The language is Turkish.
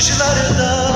kışlarda